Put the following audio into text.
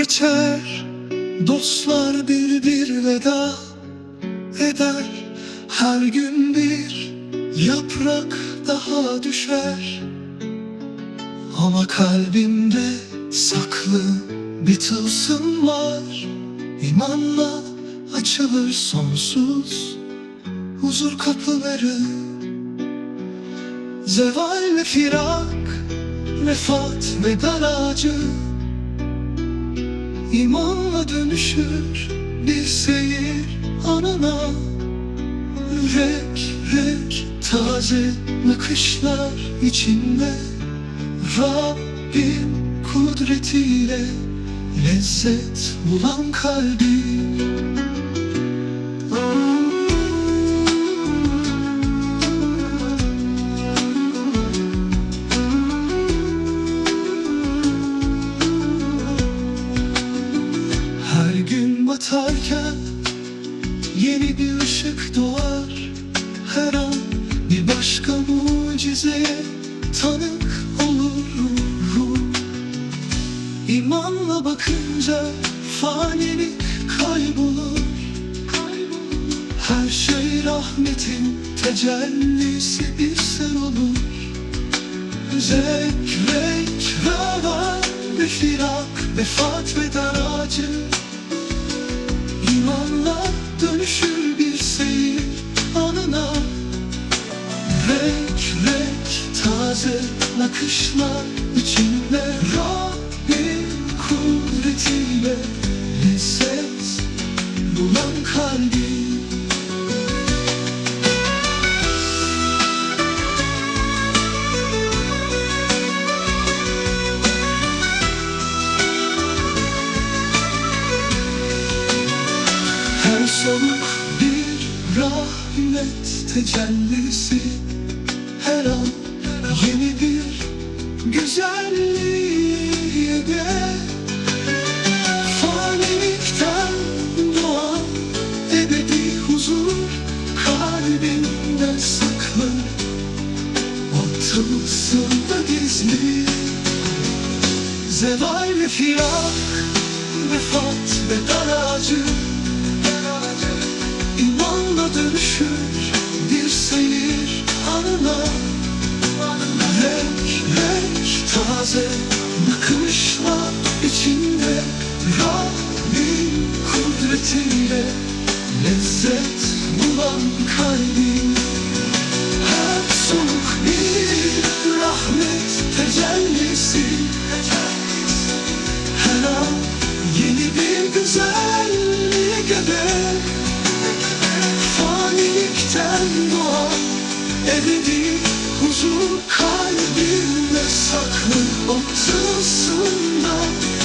geçer. Dostlar bir bir veda eder. Her gün bir yaprak daha düşer. Ama kalbimde saklı bir tılsım var. İmanla açılır sonsuz huzur kapıları. Zeval ve firak, vefat ve dar ağacı İmanla dönüşür bir seyir anına Rek rek taze nakışlar içinde. Rabbin kudretiyle lezzet bulan kalbim gün batarken yeni bir ışık doğar. Her an bir başka mucizeye tanık olur ruhum İmanla bakınca fanilik kaybolur. Her şey rahmetin tecellisi bir ser olur. Zevk, renk, ravan ve firak, vefat ve dar taze nakışlar içinde Rabbin kudretiyle lezzet bulan kalbim. Her soluk bir rahmet tecellisi Her an yeni bir güzelliğe de. Fanilikten doğan ebedi huzur Kalbimde saklı. O tılsımda gizli Zeval ve firak, vefat ve dar ağacı İmanla dönüşür bir seyir renk taze nakışlar içinde Rabbin kudretiyle lezzet bulan kalbim Her soluk bir rahmet tecellisi. Her an yeni bir güzellik ebe Fanilikten doğan ebedi huzur kalbimde saklı O tılsımda gizli